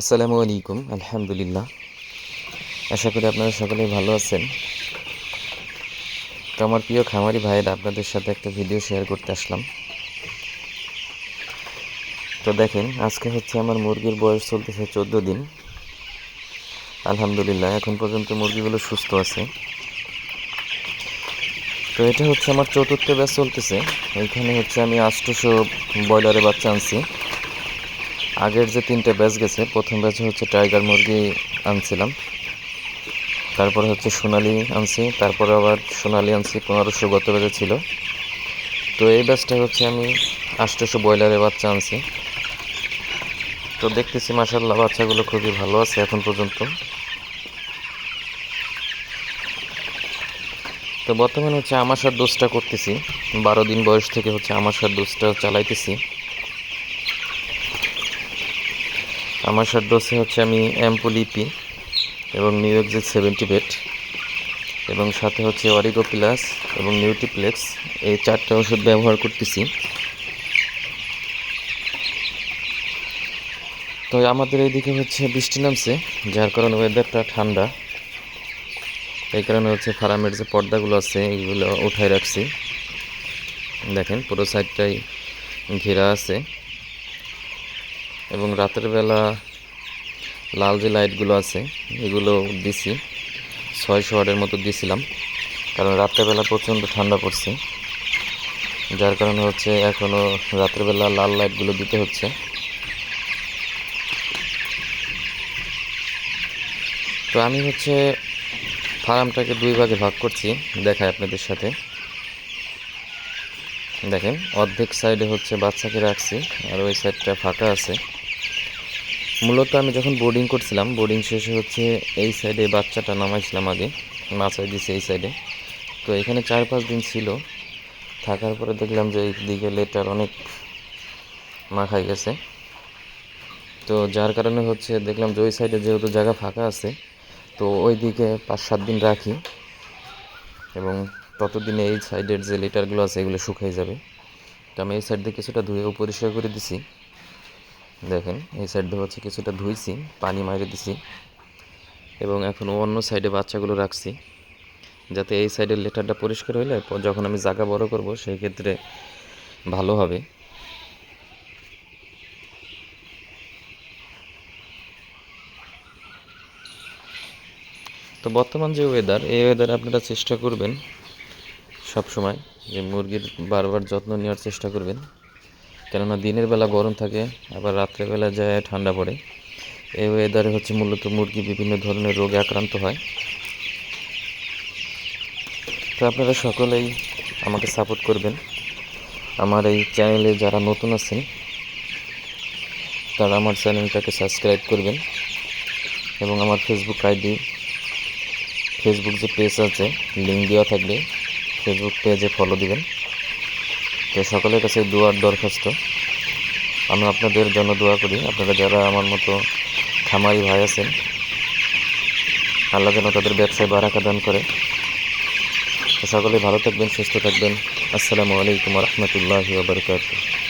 আসসালামু আলাইকুম, আলহামদুলিল্লাহ। আশা করি আপনারা সকলেই ভালো আছেন। তো আমার প্রিয় খামারি ভাইয়েরা, আপনাদের সাথে একটা ভিডিও শেয়ার করতে আসলাম। তো দেখেন, আজকে হচ্ছে আমার মুরগির বয়স চলতেছে চোদ্দ দিন। আলহামদুলিল্লাহ, এখন পর্যন্ত মুরগিগুলো সুস্থ আছে। তো এটা হচ্ছে আমার চতুর্থ ব্যাচ চলতেছে। এইখানে হচ্ছে আমি আষ্টশো ব্রয়লারের বাচ্চা আনছি। আগের যে তিনটে ব্যাচ গেছে, প্রথম ব্যাচে হচ্ছে টাইগার মুরগি আনছিলাম। তারপরে হচ্ছে সোনালি আনছি, তারপরে আবার সোনালি আনছি, পনেরোশো গত ব্যাচে ছিল। তো এই ব্যাচটা হচ্ছে আমি আষ্টশো ব্রয়লারের বাচ্চা আনছি। তো দেখতেছি মাসাল্লাহ বাচ্চাগুলো খুবই ভালো আছে এখন পর্যন্ত। তো বর্তমানে হচ্ছে আমাশার ডোজটা করতেছি। বারো দিন বয়স থেকে হচ্ছে আমাশার ডোজটা চালাইতেছি। আমার সার ডোসে হচ্ছে আমি অ্যাম্পুলিপি এবং নিউ এক্সিট সেভেন্টি বেট এবং সাথে হচ্ছে অরিগো প্লাস এবং নিউট্রিপ্লেক্স এই চারটা ওষুধ ব্যবহার করতেছি। তো আমাদের এইদিকে হচ্ছে বৃষ্টি নামছে, যার কারণে ওয়েদারটা ঠান্ডা। এই কারণে হচ্ছে ফার্মের যে পর্দাগুলো আছে, এইগুলো উঠাই রাখছি। দেখেন পুরো সাইডটাই ঘেরা আছে। এবং রাতের বেলা লাল যে লাইটগুলো আছে, এগুলো দিছি। ছয়শো ওয়াটের মতো দিছিলাম, কারণ রাত্রেবেলা প্রচণ্ড ঠান্ডা পড়ছে। যার কারণে হচ্ছে এখনও রাত্রেবেলা লাল লাইটগুলো দিতে হচ্ছে। তো আমি হচ্ছে ফার্মটাকে দুই ভাগে ভাগ করছি দেখায় আপনাদের সাথে। দেখেন, অর্ধেক সাইডে হচ্ছে বাচ্চাকে রাখছি, আর ওই সাইডটা ফাঁকা আছে। মূলত আমি যখন বোর্ডিং করছিলাম বোর্ডিং শেষে হচ্ছে এই সাইডে বাচ্চাটা নামাইছিলাম আগে মাছাই দিছে এই সাইডে তো এখানে চার পাঁচ দিন ছিল। থাকার পরে দেখলাম যে এই দিকে লেটার অনেক মাখাই গেছে। তো যার কারণে হচ্ছে দেখলাম যে ওই সাইডে যেহেতু জায়গা ফাঁকা আছে, তো ওই দিকে পাঁচ সাত দিন রাখি। এবং ততদিনে এই সাইডের যে লেটারগুলো আছে, এগুলো শুকিয়ে যাবে। তো আমি এই সাইড দিয়ে কিছুটা ধুয়েও পরিষ্কার করে দিছি। দেখেন, এই সাইড দিয়ে হচ্ছে কিছুটা ধুইছি, পানি মারে দিছি এবং এখন অন্য সাইডে বাচ্চাগুলো রাখছি যাতে এই সাইডের লেটারটা পরিষ্কার হইলে যখন আমি জায়গা বড় করব, সেই ক্ষেত্রে ভালো হবে। তো বর্তমান যে ওয়েদার এই ওয়েদারে আপনারা চেষ্টা করবেন সব সময় যে মুরগির বারবার যত্ন নেওয়ার চেষ্টা করবেন। কেননা দিনের বেলা গরম থাকে, আবার রাত্রেবেলা যায় ঠান্ডা পড়ে। এই ওয়েদারে হচ্ছে মূলত মুরগি বিভিন্ন ধরনের রোগে আক্রান্ত হয়। তো আপনারা সকলেই আমাকে সাপোর্ট করবেন। আমার এই চ্যানেলে যারা নতুন আছেন, তারা আমার চ্যানেলটাকে সাবস্ক্রাইব করবেন। এবং আমার ফেসবুক আইডি ফেসবুক যে পেজ আছে লিঙ্ক দেওয়া থাকবে ফেসবুক পেজে ফলো দিবেন। তো সকলের কাছে দোয়ার দরখাস্ত। আমি আপনাদের জন্য দোয়া করি। আপনারা যারা আমার মতো খামারি ভাই আছেন, আল্লাহ যেন তাদের ব্যবসায় বারাকা দান করে। তো সকলে ভালো থাকবেন, সুস্থ থাকবেন। আসসালামু আলাইকুম রহমতুল্লাহ বারকাতুহ।